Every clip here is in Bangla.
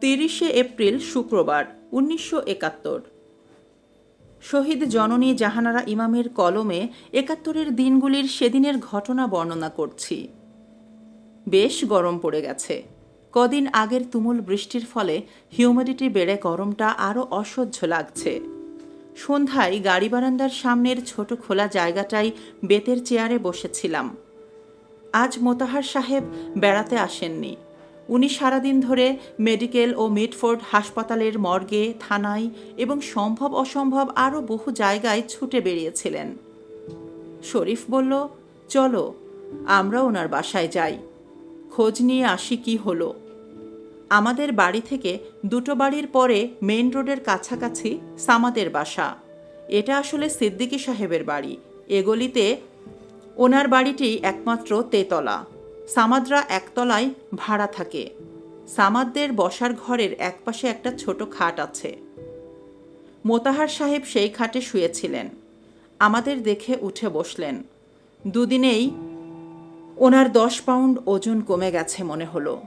তিরিশে এপ্রিল শুক্রবার, উনিশশো একাত্তর। শহীদ জননী জাহানারা ইমামের কলমে একাত্তরের দিনগুলির সেদিনের ঘটনা বর্ণনা করছি। বেশ গরম পড়ে গেছে। কদিন আগের তুমুল বৃষ্টির ফলে হিউমিডিটি বেড়ে গরমটা আরও অসহ্য লাগছে। সন্ধ্যায় গাড়ি বারান্দার সামনের ছোট খোলা জায়গাটায় বেতের চেয়ারে বসেছিলাম। আজ মোতাহার সাহেব বেড়াতে আসেননি। উনি সারাদিন ধরে মেডিকেল ও মিডফোর্ড হাসপাতালের মর্গে, থানায় এবং সম্ভব অসম্ভব আরও বহু জায়গায় ছুটে বেরিয়েছিলেন। শরীফ বলল, চলো, আমরা ওনার বাসায় যাই। খোঁজ নিয়ে আসি কি হলো। আমাদের বাড়ি থেকে দুটো বাড়ির পরে মেন রোডের কাছাকাছি সামাদের বাসা। এটা আসলে সিদ্দিকী সাহেবের বাড়ি। এগলিতে ওনার বাড়িটি একমাত্র তেতলা। সামাদরা একতলায় ভাড়া থাকে। সামাদদের বসার ঘরের একপাশে একটা ছোট খাট আছে। মোতাহার সাহেব সেই খাটে শুয়েছিলেন। আমাদের দেখে উঠে বসলেন। দুদিনেই ওনার দশ পাউন্ড ওজন কমে গেছে মনে হলো।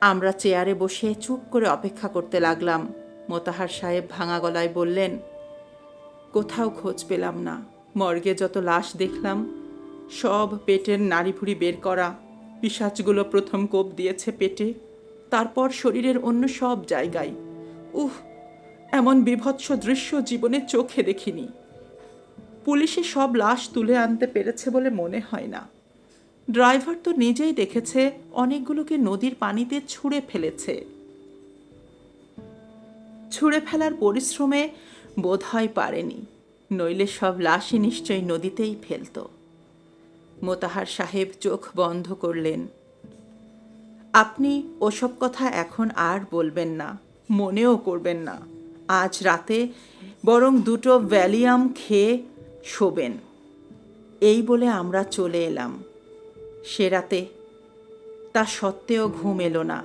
আমরা চেয়ারে বসে চুপ করে অপেক্ষা করতে লাগলাম। মোতাহার সাহেব ভাঙা গলায় বললেন, কোথাও খোঁজ পেলাম না। মর্গে যত লাশ দেখলাম, সব পেটের নাড়িভুড়ি বের করা। পিসাচগুলো প্রথম কোপ দিয়েছে পেটে, তারপর শরীরের অন্য সব জায়গায়। উহ, এমন বিভৎস দৃশ্য জীবনে চোখে দেখিনি। পুলিশে সব লাশ তুলে আনতে পেরেছে বলে মনে হয় না। ড্রাইভার তো নিজেই দেখেছে, অনেকগুলোকে নদীর পানিতে ছুঁড়ে ফেলেছে। ছুঁড়ে ফেলার পরিশ্রমে বোধহয় পারেনি, নইলে সব লাশই নিশ্চয়ই নদীতেই ফেলত। মোতাহার সাহেব চোখ বন্ধ করলেন। আপনি ওসব কথা এখন আর বলবেন না, মনেও করবেন না। আজ রাতে বরং দুটো ভ্যালিয়াম খেয়ে শোবেন। এই বলে আমরা চলে এলাম। সে রাতে তা সত্ত্বেও ঘুম এলো না।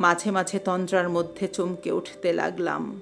মাঝে মাঝে তন্দ্রার মধ্যে চমকে উঠতে লাগলাম।